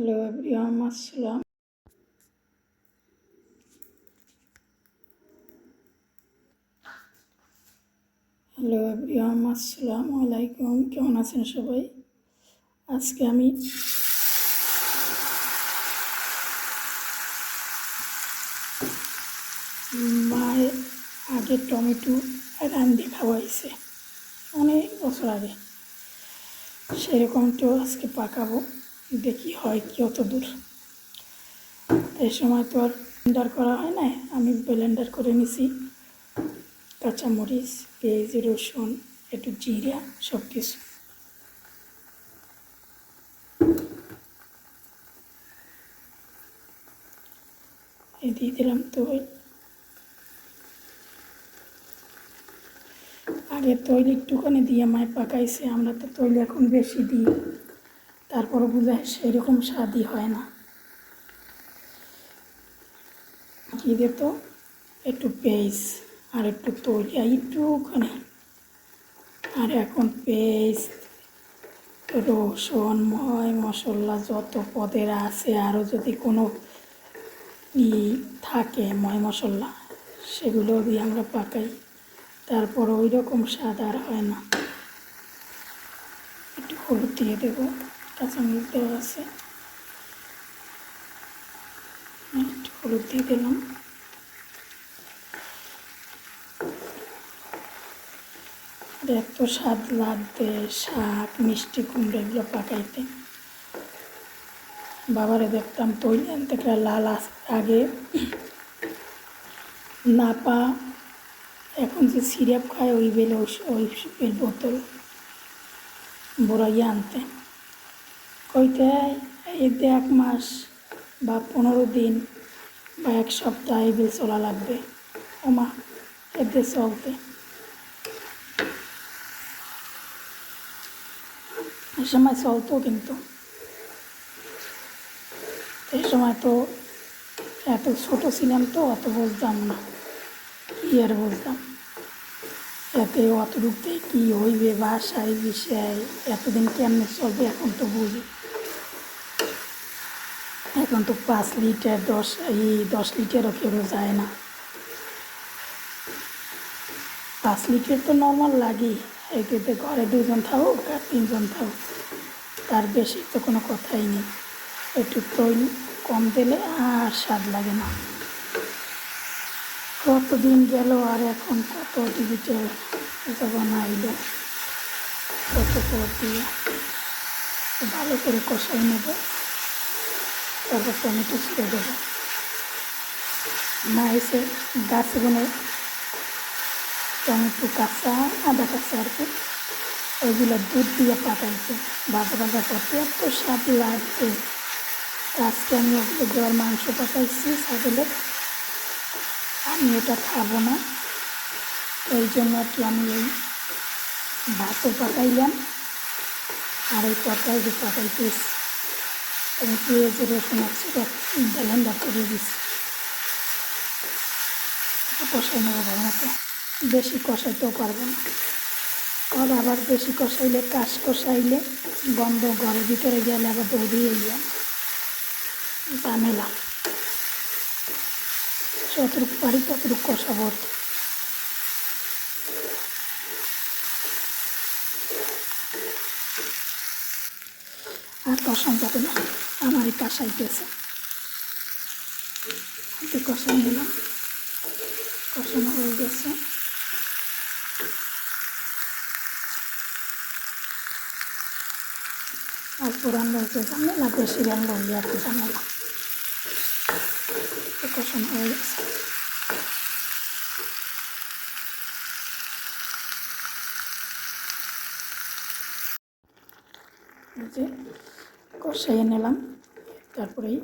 Hello everyone আসসালাম hello everyone আসসালামু আলাইকুম কেমন আছেন সবাই আজকে আমি মায়ের আগে টমেটো রান্ধি খাওয়াইছে অনেক বছর আগে। সেরকমটাও আজকে পাকাবো। দেখি হয় কি অত দূর। এই সময় তো আর ব্লেন্ডার করা হয় না আমি ব্লেন্ডার করে নিছি। কাঁচামরিচ, পেঁয়াজ, রসুন, একটু জিরা সব কিছু দিয়ে দিলাম তো আগে তৈল একটুখানি দিয়ে মায় পাকাইছে, আমরা তো তৈল এখন বেশি দিই। তারপরও বোঝা সেরকম স্বাদই হয় না। কি দিত? একটু পেস্ট আর একটু তৈল, আর একটুখানি। আর এখন পেস্ট রসুন, ময়, মশলা যত পদের আছে, আরও যদি কোনো ই থাকে ময় মশলা, সেগুলো দিয়ে আমরা পাকাই। তারপর ওই রকম স্বাদ আর হয় না। একটু হলুদ দিয়ে দেবো। কাঁচামরিচ দেওয়া আছে। একটু হলুদ দিয়ে দিলাম। এত স্বাদ লাগবে, শাক, মিষ্টি, কুমড়ো এগুলো পাকাইতে। বাবারে দেখতাম তৈরি আনতে লাল আগে নাপা, এখন যে সিরাপ খায় ওই বেলে ওই বেল বোতল, বড়াইয়া আনতে। কইতে এতে এক মাস বা পনেরো দিন বা এক সপ্তাহ এই বেল চলা লাগবে। ওমা, এতে চলতে। এই সময় চলতো কিন্তু। এই সময় তো এত ছোট ছিলাম তো, অত বুঝতাম না। কি আর বুঝতাম এতে অতটুকুতে কী হইবে, বাসায়, বিষয়, এতদিন কেমনে চলবে এখন তো বুঝি। এখন তো পাঁচ লিটার, দশ, এই দশ লিটারও কেউ যায় না। পাঁচ লিটার তো নর্মাল লাগে এতে ঘরে দুজন থাকুক আর তিনজন থাকুক, তার বেশি তো কোনো কথাই নেই। একটু তৈল কম দিলে আর স্বাদ লাগে না। কতদিন গেল আর এখন কত ডিজিটাল জমানা আইল, কত পর ভালো করে কষাই নেব। তারপর টমেটো ছেড়ে দেবো। মা এসে গাছ বনে টমেটো কাঁচা, আদা কাঁচা আর কি, ওইগুলো দুধ দিয়ে পাকাইছে ভাজা ভাজা করতে, এত স্বাদ লাগছে। আজকে আমি ওগুলো দেওয়ার মাংস পাকাইছি ছাগলের। আমি এটা খাব না। এই জন্য আর কি আমি এই ভাতও পাকাইলাম আর এই তরকারি পাকাইতেছি আমি পেঁয়াজ রসুন একশো ব্যালেন্ডার করে দিচ্ছি কষাই নেব ভালো মতো বেশি কষাইতেও পারব না আর আবার বেশি কষাইলে কাশ কষাইলে গন্ধ ঘরের ভিতরে গেলে আবার দৌড়িয়ে যায় ঝামেলা যতটুকু পারি ততটুকু কষাবো আর কষান যাবে না। আমারই কাঁসাইতেছে কষাই নিলাম। কষানো হয়ে গেছে। অল্প রান্না হয়েছে ঝামেলা, বেশি রান্না হয়ে আর কি হয়ে গেছে। যে কষাইয়ে নিলাম, তারপরেই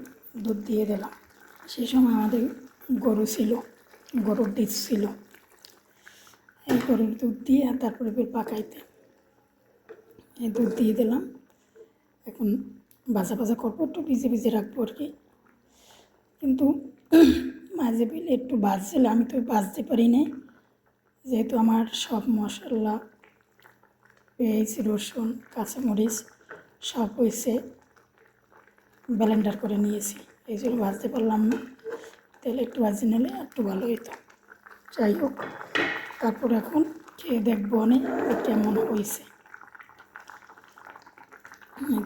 দুধ দিয়ে দিলাম। সেই সময় আমাদের গরু ছিল, গরুর দুধ ছিল। এই গরুর দুধ দিয়ে আর তারপরে বের পাকাইতে। এই দুধ দিয়ে দিলাম। এখন বাজা ভাজা করব, একটু ভিজে ভিজে রাখব আর কি। কিন্তু মাঝে পেলে একটু ভাজছিল আমি তো বাজতে পারি না যেহেতু আমার সব মশলা, পেঁয়াজ, রসুন, কাঁচামরিচ সব হয়েছে। ব্লেন্ডার করে নিয়েছি। এই জন্য ভাজতে পারলাম না। তেলে একটু ভাজি নিলে একটু ভালো হতো যাই হোক, তারপর এখন খেয়ে দেখব অনেক কেমন হয়েছে।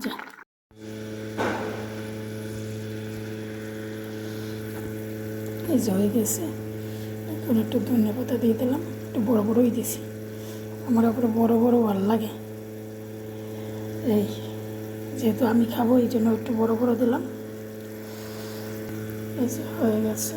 যে। এই যে হয়ে গেছে। এখন একটু ধনে পাতা দিয়ে দিলাম। একটু বড় বড়ই দিছি। আমার ওপরে বড় বড় ভালো লাগে। এই যেহেতু আমি খাব এই জন্য একটু বড় বড় দিলাম। এই যে হয়ে গেছে।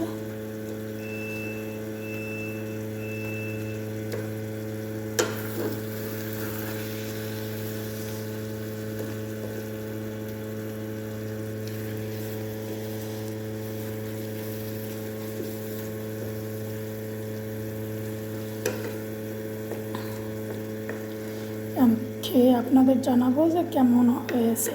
আমি খেয়ে আপনাদের জানাব যে কেমন হয়েছে।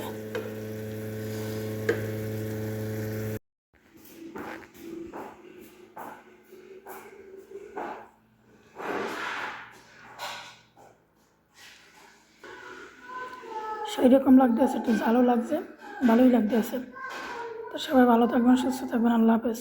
সেই রকম লাগতেছে একটু ভালো লাগছে, ভালোই লাগতেছে তো সবাই ভালো থাকবেন, সুস্থ থাকবেন, আল্লাহ হাফেজ।